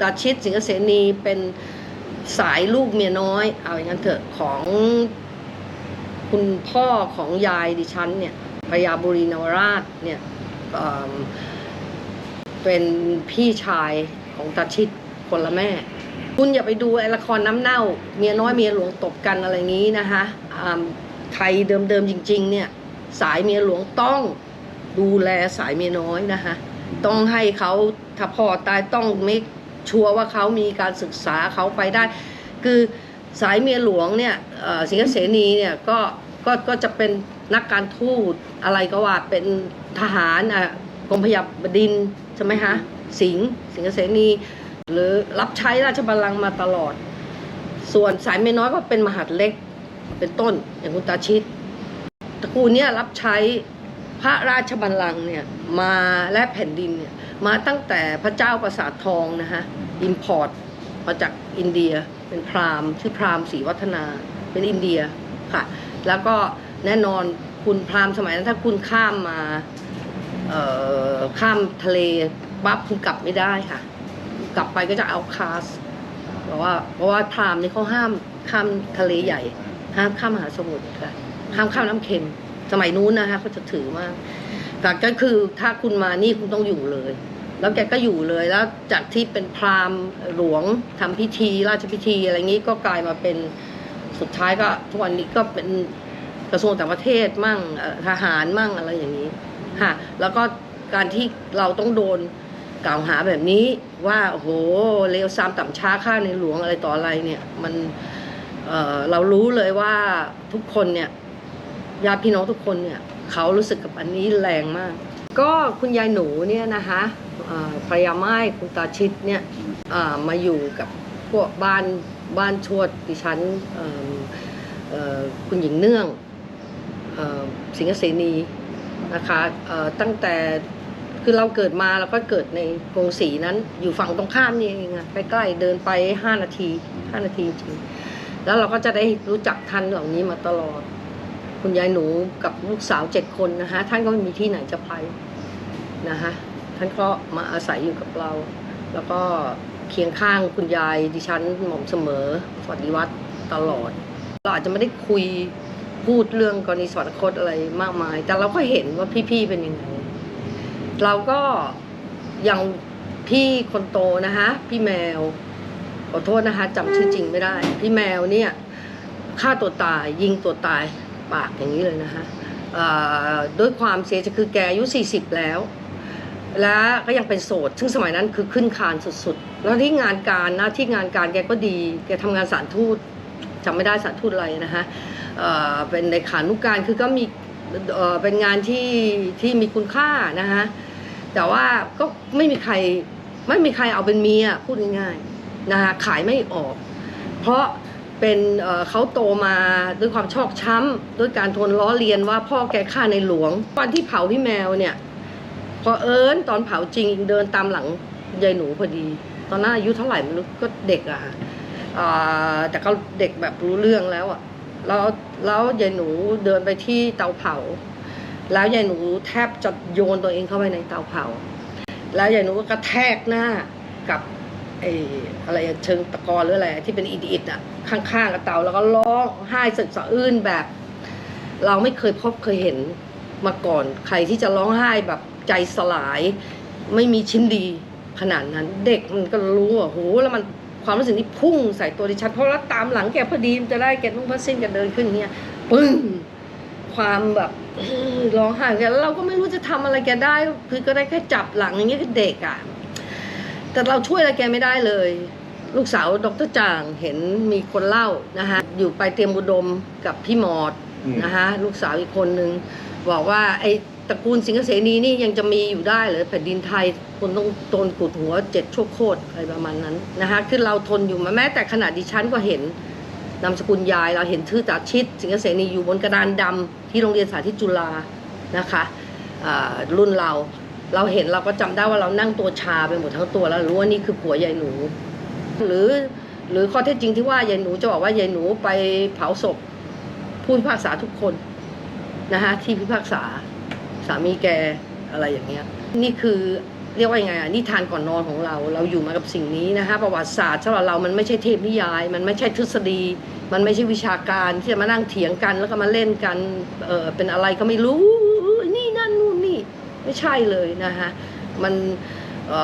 ตาชิตสิงห์เสนีเป็นสายลูกเมียน้อย เอาอย่างนั้นเถอะของคุณพ่อของยายดิฉันเนี่ยพญาบุรีนวราชเนี่ยเเป็นพี่ชายของตาชิตคนละแม่ คุณอย่าไปดูไอ้ละครน้ำเน่า เมียน้อยเมียหลวงตบกันอะไรอย่างนี้นะคะไทยเดิมๆจริง ๆ เนี่ยสายเมียหลวงต้องดูแลสายเมียน้อยนะคะต้องให้เขาถ้าพ่อตายต้องเมค ชัวร์ว่าเขามีการศึกษาเขาไปได้ คือสายเมียหลวงเนี่ยสิงห์เสนีเนี่ยก็ก็ก็จะเป็นนักการทูตอะไรก็ว่าเป็นทหารอะกรมพยาบดินใช่ไหมคะสิงห์สิงห์เสนีหรือรับใช้ราชบัลลังก์มาตลอด ส่วนสายเมียน้อยก็เป็นมหาดเล็กเป็นต้นอย่างคุณตาชิตตระกูลเนี่ยรับใช้พระราชบัลลังก์เนี่ยมาและแผ่นดินเนี่ย มาตั้งแต่พระเจ้าประสาททองนะคะอิมพอร์ตมาจากอินเดียเป็นพราหมณ์ชื่อพราหมณ์ศรีวัฒนาเป็นอินเดียค่ะ แล้วก็แน่นอนคุณพราหมณ์สมัยนั้นถ้าคุณข้ามมาข้ามทะเลปั๊บคุณกลับไม่ได้ค่ะ กลับไปก็จะเอาคาสเพราะว่าเพราะว่าพราหมณ์นี่เขาห้ามข้ามทะเลใหญ่ ห้ามข้ามมหาสมุทรค่ะห้ามข้ามน้ำเค็ม สมัยนู้นนะคะเขาจะถือมาก แต่ก็คือถ้าคุณมานี่คุณต้องอยู่เลย แล้วแกก็อยู่เลยแล้วจากที่เป็นพราหมณ์หลวงทำพิธี ราชพิธีอะไรงี้ก็กลายมาเป็นสุดท้ายก็ทุกวันนี้ก็เป็นกระทรวงต่างประเทศมั่งทหารมั่งอะไรอย่างนี้ค่ะแล้วก็การที่เราต้องโดนกล่าวหาแบบนี้ว่าโอ้โหเลวซามต่ำช้าค่าในหลวงอะไรต่ออะไรเนี่ย มันเเรารู้เลยว่าทุกคนเนี่ยญาติพี่น้องทุกคนเนี่ย เขารู้สึกกับอันนี้แรงมาก ก็คุณยายหนูเนี่ยนะคะภรรยาไม้คุณตาชิดเนี่ยมาอยู่กับพวกบ้านบ้านชวดดิฉันคุณหญิงเนื่องออสิงห์เสนีนะคะตั้งแต่คือเราเกิดมาเราก็เกิดในกรงศรีนั้นอยู่ฝั่งตรงข้ามนี่เองอะใกล้ๆเดินไป 5 นาที 5 นาทีจริง แล้วเราก็จะได้รู้จักท่านเหล่านี้มาตลอด คุณยายหนูกับลูกสาวเจ็ดคนนะคะท่านก็ไม่มีที่ไหนจะไปนะคะท่านก็มาอาศัยอยู่กับเรา แล้วก็เคียงข้างคุณยายดิฉันหม่อมเสมอสวัสดิวัตรตลอด เราอาจจะไม่ได้คุยพูดเรื่องกรณีสวรรคตอะไรมากมาย แต่เราก็เห็นว่าพี่ๆเป็นยังไง เราก็อย่างพี่คนโตนะคะพี่แมวขอโทษนะคะจำชื่อจริงไม่ได้ พี่แมวเนี่ยฆ่าตัวตายยิงตัวตาย ปากอย่างนี้เลยนะคะด้วยความเสียใจคือแกอายุ 40 แล้ว และก็ยังเป็นโสด ซึ่งสมัยนั้นคือขึ้นคานสุดๆ แล้วที่งานการหน้าที่งานการแกก็ดี แกทำงานสารทูตจำไม่ได้สารทูตอะไรนะคะเเป็นในขานุการคือก็มีเเป็นงานที่ที่มีคุณค่านะคะแต่ว่าก็ไม่มีใครไม่มีใครเอาเป็นเมียพูดง่ายๆนะคะขายไม่ออก เพราะ เป็นเขาโตมาด้วยความชอกช้ำด้วยการทนล้อเลียนว่าพ่อแกฆ่าในหลวงวันที่เผาพี่แมวเนี่ยพอเอิญตอนเผาจริงเดินตามหลังยายหนูพอดี ตอนนั้นอายุเท่าไหร่ไม่รู้ก็เด็กอะ่ะแต่ก็เด็กแบบรู้เรื่องแล้วอะแล้วแล้วยายหนูเดินไปที่เตาเผา แล้วยายหนูแทบจะโยนตัวเองเข้าไปในเตาเผา แล้วยายหนูก็กระแทกหน้ากับ ไอ้อะไรเชิงตะกอนหรืออะไรที่เป็นอิฐอิฐอะข้างๆกับเตาแล้วก็ร้องไห้สึกสะอื้นแบบ เราไม่เคยพบเคยเห็นมาก่อน ใครที่จะร้องไห้แบบใจสลาย ไม่มีชิ้นดีขนาดนั้น เด็กมันก็รู้อะโหแล้วมันความรู้สึกนี้พุ่งใส่ตัวดิฉันเพราะว่าตามหลังแกพอดีมันจะได้แกต้องพัดเส้นแกเดินขึ้นเงี้ยปึ้งความแบบร้องไห้แกเราก็ไม่รู้จะทำอะไรแกได้ คือก็ได้แค่จับหลังอย่างเงี้ยคือเด็กอะ แต่เราช่วยอะไรแกไม่ได้เลย ลูกสาวดรจ่างเห็นมีคนเล่านะคะอยู่ไปเตรียมอุดมกับพี่หมอดอืมนะคะลูกสาวอีกคนนึงบอกว่าไอ้ตระกูลสิงห์เสนีนี่ยังจะมีอยู่ได้เหรือแผ่นดินไทยคุณต้องโดนกุดหัวเจ็ดชั่วโคตรอะไรประมาณนั้นนะคะคือเราทนอยู่มาแม้แต่ขนาดดิฉันก็เห็นนามสกุลยายเราเห็นชื่อตาชิด สิงห์เสนีอยู่บนกระดานดำที่โรงเรียนสาธิตจุฬานะคะอ่ารุ่นเรา เราเห็นเราก็จำได้ว่าเรานั่งตัวชาไปหมดทั้งตัวแล้วรู้ว่านี่คือผัวยายหนู หรือหรือข้อเท็จจริงที่ว่ายายหนูจะบอกว่ายายหนูไปเผาศพผู้พิพากษาทุกคนนะคะที่พิพากษาสามีแกอะไรอย่างเงี้ยนี่คือเรียกว่ายังไงอะนิทานก่อนนอนของเรา เราอยู่มากับสิ่งนี้นะคะประวัติศาสตร์สำหรับเรามันไม่ใช่เทพนิยาย มันไม่ใช่ทฤษฎี มันไม่ใช่วิชาการที่จะมานั่งเถียงกันแล้วก็มาเล่นกันเออเป็นอะไรก็ไม่รู้ ใช่เลยนะคะมันเอ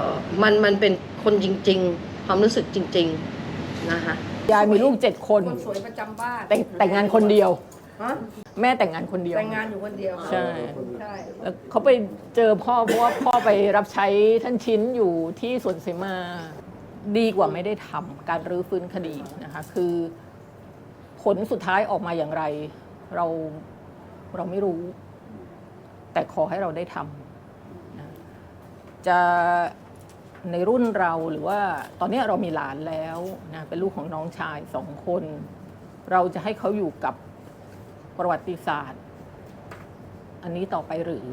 อมันมันเป็นคนจริง ๆ ความรู้สึกจริง ๆนะคะยายมีลูกเจ็ดคนคนสวยประจำบ้านแต่งแต่งงานคนเดียว ฮะแม่แต่งงานคนเดียว แต่งงานอยู่คนเดียวใช่ ใช่แล้วเขาไปเจอพ่อเพราะว่าพ่อไปรับใช้ท่านชิ้นอยู่ที่สวนเสมาดีกว่าไม่ได้ทำการรื้อฟื้นคดีนะคะคือผลสุดท้ายออกมาอย่างไร เราเราไม่รู้ แต่ขอให้เราได้ทำนะจะในรุ่นเราหรือว่าตอนนี้เรามีหลานแล้วนะเป็นลูกของน้องชายสองคน เราจะให้เขาอยู่กับประวัติศาสตร์ อันนี้ต่อไปหรือ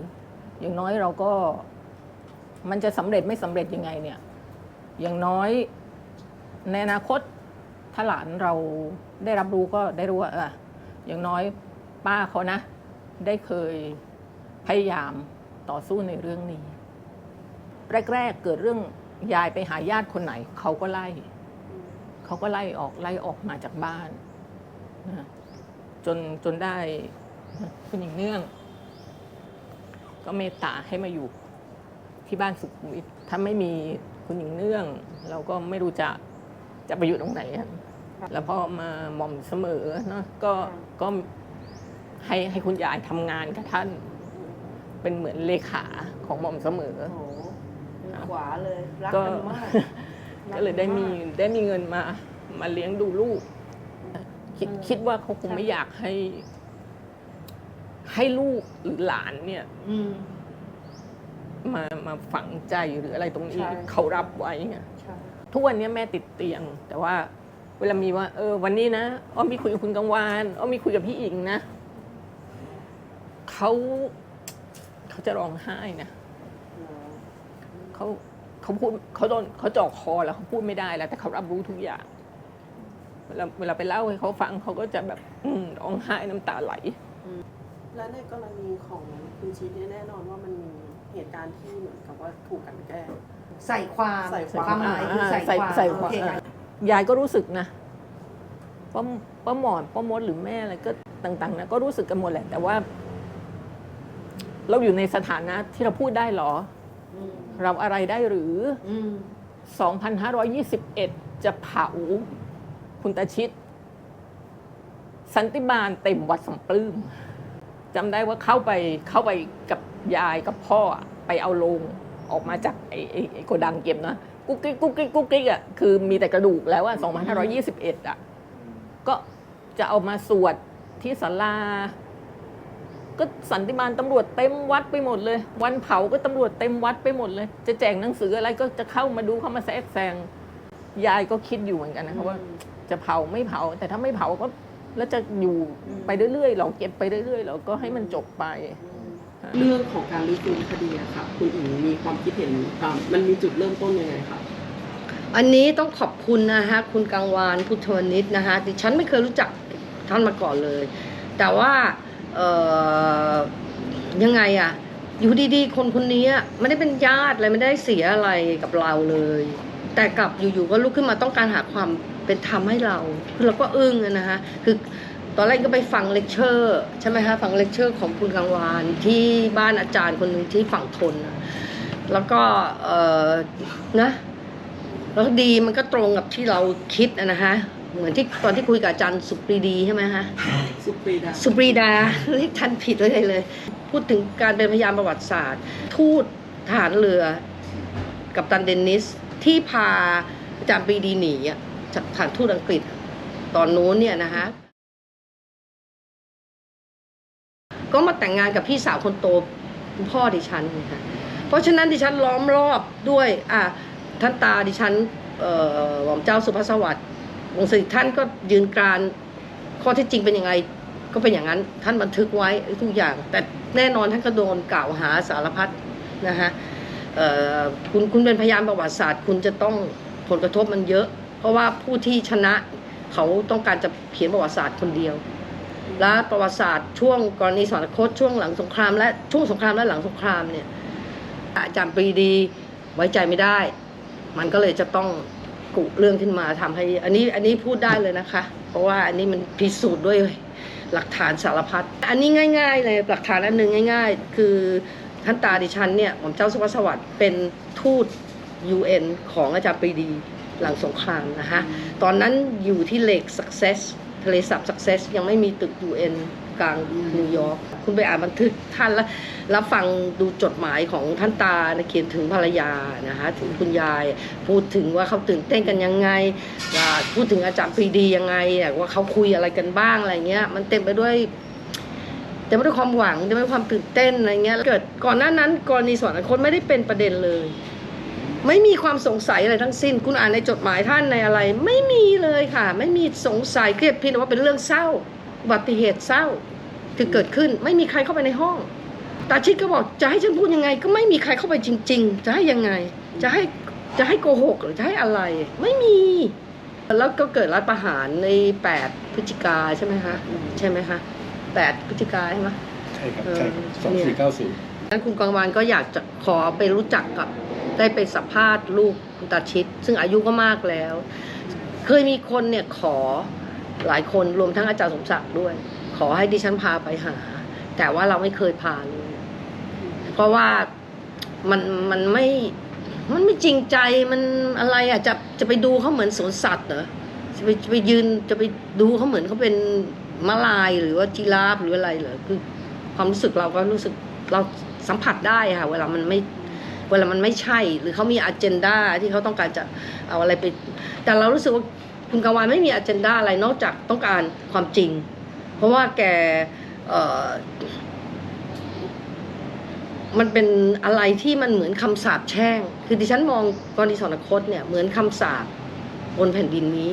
อย่างน้อยเราก็มันจะสำเร็จไม่สำเร็จยังไงเนี่ย อย่างน้อยในอนาคตถ้าหลานเราได้รับรู้ก็ได้รู้ว่าเอออย่างน้อยป้าเขานะ ได้เคย พยายามต่อสู้ในเรื่องนี้ แรก ๆ เกิดเรื่องยายไปหาญาติคนไหน เขาก็ไล่ เขาก็ไล่ออกไล่ออกมาจากบ้านนะจนจนได้คุณหญิงเนื่อง ก็เมตตาให้มาอยู่ที่บ้านสุขุมวิทถ้าไม่มีคุณหญิงเนื่อง เราก็ไม่รู้จะจะไปอยู่ตรงไหนแล้วพอมาหม่อมเสมอเนาะก็ก็ให้ให้คุณยายทำงานกับท่าน เป็นเหมือนเลขาของหม่อมเสมอ โอ้โหมือขวาเลย รักก็กันมากก็เลยได้มีได้มีเงินมามาเลี้ยงดูลูก คิดคิดว่าเขาคงไม่อยากให้ ให้ลูกหรือหลานเนี่ย อืม มามาฝังใจหรืออะไรตรงนี้ ใช่ เขารับไว้ไงใช่ทุกวันนี้แม่ติดเตียง แต่ว่า เวลามีว่า เออ วันนี้นะอ้อมมีคุยกับคุณกังวานอ้อมมีคุยกับพี่อิงนะเขา เขาจะร้องไห้นะเขาเขาพูดเขาโดนเขาจ่อคอแล้วเขาพูดไม่ได้แล้ว แต่เขารับรู้ทุกอย่างเวลาเวลาไปเล่าให้เขาฟังเขาก็จะแบบอืมร้องไห้น้ำตาไหล และในกรณีของคุณชิดเนี่ยแน่นอนว่ามันมีเหตุการณ์ที่เหมือนกับว่าถูกกลันแกล้งใส่ความใส่ความความหมายคือใส่ความใส่โอความเคอ่าค่ะยายก็รู้สึกนะป้าป้าหมอนป้ามดหรือแม่อะไรก็ต่าง ๆนะก็รู้สึกกันหมดแหละแต่ว่า เราอยู่ในสถานะที่เราพูดได้เหรออืมเราอะไรได้หรืออืม2,521 จะเผาคุณตาชิต สันติบาลเต็มวัดสัมปลื้มจำได้ว่าเข้าไปเข้าไปกับยายกับพ่ออะไปเอาโลงออกมาจากไอ้ไอ้ไอ้โกดังเก็บนะกุ๊กกิ๊กกุ๊กกิ๊กกุ๊กกิ๊กอะคือมีแต่กระดูกแล้วอะ2,521 อะ ก็จะเอามาสวดที่ศาลา ก็สันติบาลตำรวจเต็มวัดไปหมดเลย วันเผาก็ตำรวจเต็มวัดไปหมดเลย จะแจกหนังสืออะไรก็จะเข้ามาดูเข้ามาแทรกแซงยายก็คิดอยู่เหมือนกันนะครับว่าจะเผาไม่เผา แต่ถ้าไม่เผาก็แล้วจะอยู่ไปเรื่อยๆหรอเก็บไปเรื่อยๆหรอก็ให้มันจบไป เรื่องของการรื้อฟื้นคดีอะค่ะคุณอิงมีความคิดเห็นอ่ามันมีจุดเริ่มต้นยังไงคะอันนี้ต้องขอบคุณนะฮะคุณกังวานพุทธวนิชนะฮะดิฉันไม่เคยรู้จักท่านมาก่อนเลย แต่ว่า เอ่อยังไงอะอยู่ดีๆ คนคนนี้ไม่ได้เป็นญาติอะไรไม่ได้เสียอะไรกับเราเลย แต่กลับอยู่ๆก็ลุกขึ้นมาต้องการหาความเป็นธรรมให้เราคือเราก็อึ้งนะฮะคือตอนแรกก็ไปฟังเลคเชอร์ใช่ไหมฮะฟังเลคเชอร์ของคุณกังวานที่บ้านอาจารย์คนหนึ่งที่ฝั่งทน แล้วก็เออนะแล้วดีมันก็ตรงกับที่เราคิดนะฮะ เหมือนที่ตอนที่คุยกับอาจารย์สุปรีดีใช่ไหมฮะสุปรีดาสุปรีดาเรียกทันผิดเลยเลย พูดถึงการเป็นพยานประวัติศาสตร์ ทูตทหารเรือกับตันเดนนิสที่พาอาจารย์ปรีดีหนีอะจากฐานทูตอังกฤษตอนนู้นเนี่ยนะฮะก็มาแต่งงานกับพี่สาวคนโตคุณพ่อดิฉันเนยคะเพราะฉะนั้นดิฉันล้อมรอบด้วยอะท่านตาดิฉันเอ่อหม่อมเจ้าสุภาสวัสดิ์ วงศ์สิริท่านก็ยืนกรานข้อเท็จจริงเป็นยังไงก็เป็นอย่างนั้นท่านบันทึกไว้ทุกอย่าง แต่แน่นอนท่านก็โดนกล่าวหาสารพัดนะฮะคุณคุณเป็นพยานประวัติศาสตร์ คุณจะต้องผลกระทบมันเยอะ เพราะว่าผู้ที่ชนะเขาต้องการจะเขียนประวัติศาสตร์คนเดียว และประวัติศาสตร์ช่วงกรณีสวรรคตช่วงหลังสงคราม และช่วงสงครามและหลังสงครามเนี่ยอาจารย์ปรีดีไว้ใจไม่ได้ มันก็เลยจะต้อง กุเรื่องขึ้นมาทำให้ อันนี้อันนี้พูดได้เลยนะคะ เพราะว่าอันนี้มันพิสูจน์ด้วยหลักฐานสารพัดอันนี้ง่าย ๆ เลยหลักฐานอันหนึ่งง่าย ๆ คือท่านตาดิฉันเนี่ยหม่อมเจ้าสุภาสวัสดิ์เป็นทูต UN ของอาจารย์ปรีดีหลังสงครามนะคะตอนนั้นอยู่ที่เลก Success ทะเลสาบ Success ยังไม่มีตึก UN กลางนิวยอร์กคุณไปอ่านบันทึกท่านแล้วรับฟังดูจดหมายของท่านตาเขียนถึงภรรยานะคะถึงคุณยาย พูดถึงว่าเขาตื่นเต้นกันยังไง พูดถึงอาจารย์ปรีดียังไงว่าเขาคุยอะไรกันบ้างอะไรเงี้ย มันเต็มไปด้วยเต็มไปด้วยความหวังเต็มไปด้วยความตื่นเต้นอะไรเงี้ยเกิดก่อนหน้านั้นกรณีสวรรคตไม่ได้เป็นประเด็นเลยไม่มีความสงสัยอะไรทั้งสิ้น คุณอ่านในจดหมายท่านในอะไร ไม่มีเลยค่ะ ไม่มีสงสัยเครียดเพียงแต่ว่าเป็นเรื่องเศร้า อุบัติเหตุเศร้าที่เกิดขึ้นไม่มีใครเข้าไปในห้องตาชิดก็บอกจะให้ฉันพูดยังไง ก็ไม่มีใครเข้าไปจริง ๆ จะให้ยังไง จะให้จะให้โกหกหรือจะให้อะไร ไม่มี แล้วก็เกิดรัฐประหารใน 8 พฤศจิกาใช่ไหมคะใช่ไหมคะ8พฤศจิกาใช่ไหมใช่ครับใช่ครับเออสองเนี่ยสี่เก้าศูนย์นั้นคุณกองวานก็อยากจะขอไปรู้จักกับได้ไปสัมภาษณ์ลูกคุณตาชิด ซึ่งอายุก็มากแล้ว เคยมีคนเนี่ยขอ หลายคนรวมทั้งอาจารย์สมศักดิ์ด้วย ขอให้ดิฉันพาไปหา แต่ว่าเราไม่เคยพาเลย เพราะว่ามันมันไม่มันไม่จริงใจมันอะไรอะจะจะไปดูเขาเหมือนสวนสัตว์เหรอจะไปจะไปยืนจะไปดูเขาเหมือนเขาเป็นม้าลายหรือว่าจีราฟหรืออะไรเหรอคือความรู้สึกเราก็รู้สึกเราสัมผัสได้ค่ะเวลามันไม่เวลามันไม่ใช่ หรือเขามีอ g e n d a ที่เขาต้องการจะเอาอะไรไป แต่เรารู้สึกว่า คุณกาวานไม่มีอ g e n d a อะไรนอกจากต้องการความจริง เพราะว่าแกมันเป็นอะไรที่มันเหมือนคำสาปแช่ง คือดิฉันมองกรณีสรณคตเนี่ยเหมือนคำสาปบนแผ่นดินนี้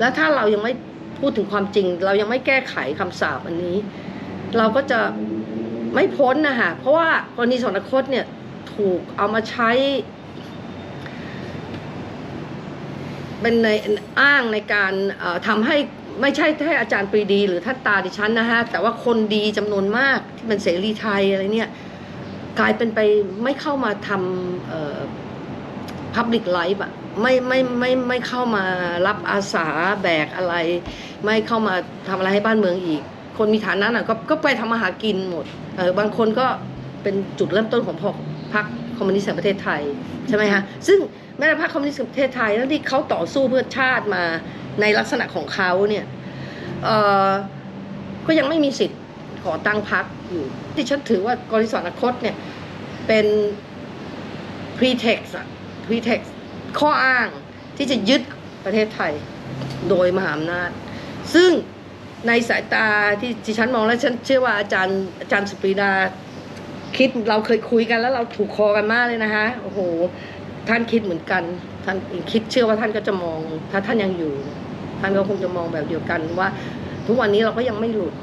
แล้วถ้าเรายังไม่พูดถึงความจริง เรายังไม่แก้ไขคำสาปอันนี้ เราก็จะไม่พ้นนะคะเพราะว่ากรณีสรณคตเนี่ยถูกเอามาใช้ เป็นในอ้างในการเอ่อทำให้ไม่ใช่แค่อาจารย์ปรีดีหรือท่านตาดิฉันนะฮะ แต่ว่าคนดีจำนวนมากที่เป็นเสรีไทยอะไรเนี่ย กลายเป็นไปไม่เข้ามาทำเอ่อ public life อะไม่ไม่ไม่ไม่เข้ามารับอาสาแบกอะไร ไม่เข้ามาทำอะไรให้บ้านเมืองอีก คนมีฐานะน่ะก็ก็ไปทำมาหากินหมดเออบางคนก็เป็นจุดเริ่มต้นของพรรคคอมมิวนิสต์แห่งประเทศไทย ใช่ไหมคะซึ่ง แม้แต่พรรคคอมมิวนิสต์ประเทศไทยแล้วที่เขาต่อสู้เพื่อชาติมาในลักษณะของเขาเนี่ยก็ยังไม่มีสิทธิ์ขอตั้งพรรคอยู่ที่ฉันถือว่ากรณีสรรคตเนี่ยเป็น pretext อะ pretext ข้ออ้างที่จะยึดประเทศไทยโดยมหาอำนาจ ซึ่งในสายตาที่ที่ฉันมองแล้วฉันเชื่อว่าอาจารย์อาจารย์สุปรีดาคิดเราเคยคุยกันแล้วเราถูกคอกันมากเลยนะคะโอ้โห ท่านคิดเหมือนกัน ท่านคิดเชื่อว่าท่านก็จะมอง ถ้าท่านยังอยู่ ท่านก็คงจะมองแบบเดียวกันว่า ทุกวันนี้เราก็ยังไม่หลุด